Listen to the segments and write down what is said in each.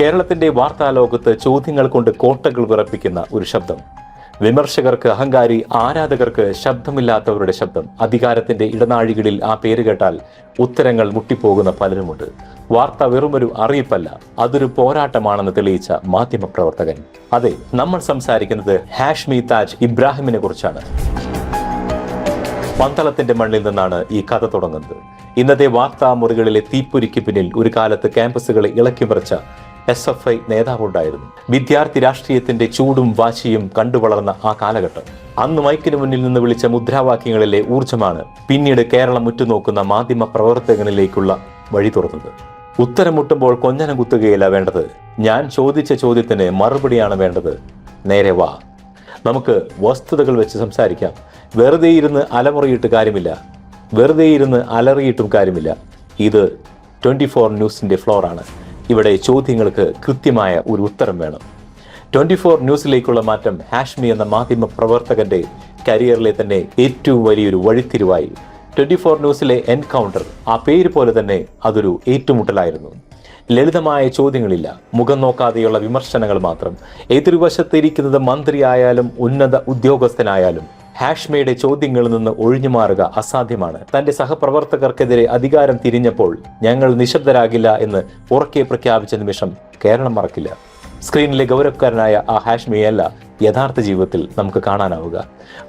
കേരളത്തിന്റെ വാർത്താലോകത്ത് ചോദ്യങ്ങൾ കൊണ്ട് കോട്ടകൾ വിറപ്പിക്കുന്ന ഒരു ശബ്ദം. വിമർശകർക്ക് അഹങ്കാരി ആരാധകർക്ക് ശബ്ദമില്ലാത്തവരുടെ ശബ്ദം. അധികാരത്തിന്റെ ഇടനാഴികളിൽ ആ പേര് കേട്ടാൽ ഉത്തരങ്ങൾ മുട്ടിപ്പോകുന്ന പലരുമുണ്ട്. വാർത്ത വെറുമൊരു അറിയിപ്പല്ല അതൊരു പോരാട്ടമാണെന്ന് തെളിയിച്ച മാധ്യമപ്രവർത്തകൻ. അതെ നമ്മൾ സംസാരിക്കുന്നത് ഹാഷ്മി താജ് ഇബ്രാഹിമിനെ കുറിച്ചാണ്. പന്തളത്തിന്റെ മണ്ണിൽ നിന്നാണ് ഈ കഥ തുടങ്ങുന്നത്. ഇന്നത്തെ വാർത്താ മുറികളിലെ തീപ്പൊരിക്ക് പിന്നിൽ ഒരു കാലത്ത് ക്യാമ്പസുകളെ ഇളക്കിമറിച്ച എസ് എഫ് ഐ നേതാവുണ്ടായിരുന്നു. വിദ്യാർത്ഥി രാഷ്ട്രീയത്തിന്റെ ചൂടും വാശിയും കണ്ടുവളർന്ന ആ കാലഘട്ടം. അന്ന് മൈക്കിന് മുന്നിൽ നിന്ന് വിളിച്ച മുദ്രാവാക്യങ്ങളിലെ ഊർജമാണ് പിന്നീട് കേരളം ഉറ്റുനോക്കുന്ന മാധ്യമ പ്രവർത്തകനിലേക്കുള്ള വഴി തുറന്നത്. ഉത്തരം മുട്ടുമ്പോൾ കൊഞ്ഞനം കുത്തുകയില്ല വേണ്ടത്. ഞാൻ ചോദിച്ച ചോദ്യത്തിന് മറുപടിയാണ് വേണ്ടത്. നേരെ വാ. നമുക്ക് വസ്തുതകൾ വെച്ച് സംസാരിക്കാം. വെറുതെ ഇരുന്ന് അലമുറിയിട്ട് കാര്യമില്ല. വെറുതെ ഇരുന്ന് അലറിയിട്ടും കാര്യമില്ല. ഇത് ട്വന്റി ഫോർ ന്യൂസിന്റെ ഫ്ലോറാണ്. ഇവിടെ ചോദ്യങ്ങൾക്ക് കൃത്യമായ ഒരു ഉത്തരം വേണം. ട്വന്റി ഫോർ ന്യൂസിലേക്കുള്ള മാറ്റം ഹാഷ്മി എന്ന മാധ്യമ പ്രവർത്തകന്റെ കരിയറിലെ തന്നെ ഏറ്റവും വലിയൊരു വഴിത്തിരിവായി. ട്വന്റി ഫോർ ന്യൂസിലെ എൻകൗണ്ടർ ആ പേര് പോലെ തന്നെ അതൊരു ഏറ്റുമുട്ടലായിരുന്നു. ലളിതമായ ചോദ്യങ്ങളില്ല മുഖം നോക്കാതെയുള്ള വിമർശനങ്ങൾ മാത്രം. എതിർവശത്തിരിക്കുന്നത് മന്ത്രിയായാലും ഉന്നത ഉദ്യോഗസ്ഥനായാലും ഹാഷ്മയുടെ ചോദ്യങ്ങളിൽ നിന്ന് ഒഴിഞ്ഞു മാറുക അസാധ്യമാണ്. തന്റെ സഹപ്രവർത്തകർക്കെതിരെ അധികാരം തിരിഞ്ഞപ്പോൾ ഞങ്ങൾ നിശബ്ദരാകില്ല എന്ന് ഉറക്കെ പ്രഖ്യാപിച്ച നിമിഷം കേരളം മറക്കില്ല. സ്ക്രീനിലെ ഗൗരവക്കാരനായ ആ ഹാഷ്മിയല്ല യഥാർത്ഥ ജീവിതത്തിൽ നമുക്ക് കാണാനാവുക.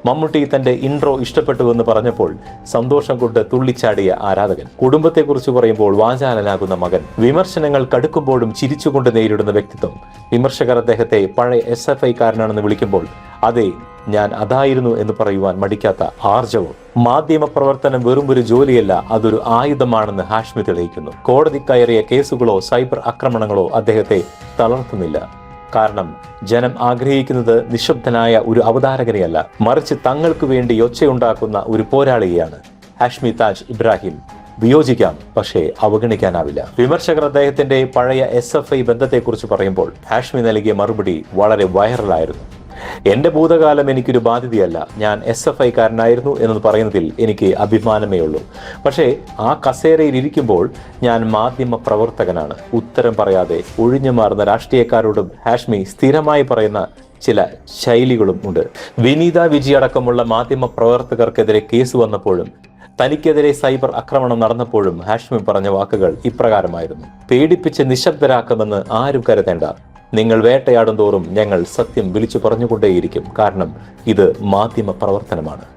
മമ്മൂട്ടി തന്റെ ഇൻട്രോ ഇഷ്ടപ്പെട്ടുവെന്ന് പറഞ്ഞപ്പോൾ സന്തോഷം കൊണ്ട് തുള്ളിച്ചാടിയ ആരാധകൻ. കുടുംബത്തെക്കുറിച്ച് പറയുമ്പോൾ വാചാലനാകുന്ന മകൻ. വിമർശനങ്ങൾ കടുക്കുമ്പോഴും ചിരിച്ചുകൊണ്ട് നേരിടുന്ന വ്യക്തിത്വം. വിമർശകർ അദ്ദേഹത്തെ പഴയ എസ് എഫ് ഐക്കാരനാണെന്ന് വിളിക്കുമ്പോൾ അതെ ഞാൻ അതായിരുന്നു എന്ന് പറയുവാൻ മടിക്കാത്ത ആർജവും. മാധ്യമ പ്രവർത്തനം വെറും ഒരു ജോലിയല്ല അതൊരു ആയുധമാണെന്ന് ഹാഷ്മി തെളിയിക്കുന്നു. കോടതി കയറിയ കേസുകളോ സൈബർ ആക്രമണങ്ങളോ അദ്ദേഹത്തെ തളർത്തുന്നില്ല. കാരണം ജനം ആഗ്രഹിക്കുന്നത് നിശബ്ദനായ ഒരു അവതാരകനെയല്ല മറിച്ച് തങ്ങൾക്ക് വേണ്ടി ഒച്ചയുണ്ടാക്കുന്ന ഒരു പോരാളിയാണ് ഹാഷ്മി താജ് ഇബ്രാഹിം. വിയോജിക്കാം പക്ഷേ അവഗണിക്കാനാവില്ല. വിമർശകർ അദ്ദേഹത്തിന്റെ പഴയ എസ് എഫ് ഐ ബന്ധത്തെക്കുറിച്ച് പറയുമ്പോൾ ഹാഷ്മി നൽകിയ മറുപടി വളരെ വൈറലായിരുന്നു. എന്റെ ഭൂതകാലം എനിക്കൊരു ബാധ്യതയല്ല. ഞാൻ എസ് എഫ് ഐക്കാരനായിരുന്നു എന്ന് പറയുന്നതിൽ എനിക്ക് അഭിമാനമേ ഉള്ളൂ. പക്ഷേ ആ കസേരയിൽ ഇരിക്കുമ്പോൾ ഞാൻ മാധ്യമ പ്രവർത്തകനാണ്. ഉത്തരം പറയാതെ ഒഴിഞ്ഞു മാറുന്ന രാഷ്ട്രീയക്കാരോടും ഹാഷ്മി സ്ഥിരമായി പറയുന്ന ചില ശൈലികളും ഉണ്ട്. വിനീത വിജി അടക്കമുള്ള മാധ്യമ പ്രവർത്തകർക്കെതിരെ കേസ് വന്നപ്പോഴും തനിക്കെതിരെ സൈബർ ആക്രമണം നടന്നപ്പോഴും ഹാഷ്മി പറഞ്ഞ വാക്കുകൾ ഇപ്രകാരമായിരുന്നു. പേടിപ്പിച്ച് നിശബ്ദരാക്കുമെന്ന് ആരും കരുതേണ്ട. നിങ്ങൾ വേട്ടയാടും തോറും ഞങ്ങൾ സത്യം വിളിച്ചു പറഞ്ഞുകൊണ്ടേയിരിക്കും. കാരണം ഇത് മാധ്യമ പ്രവർത്തനമാണ്.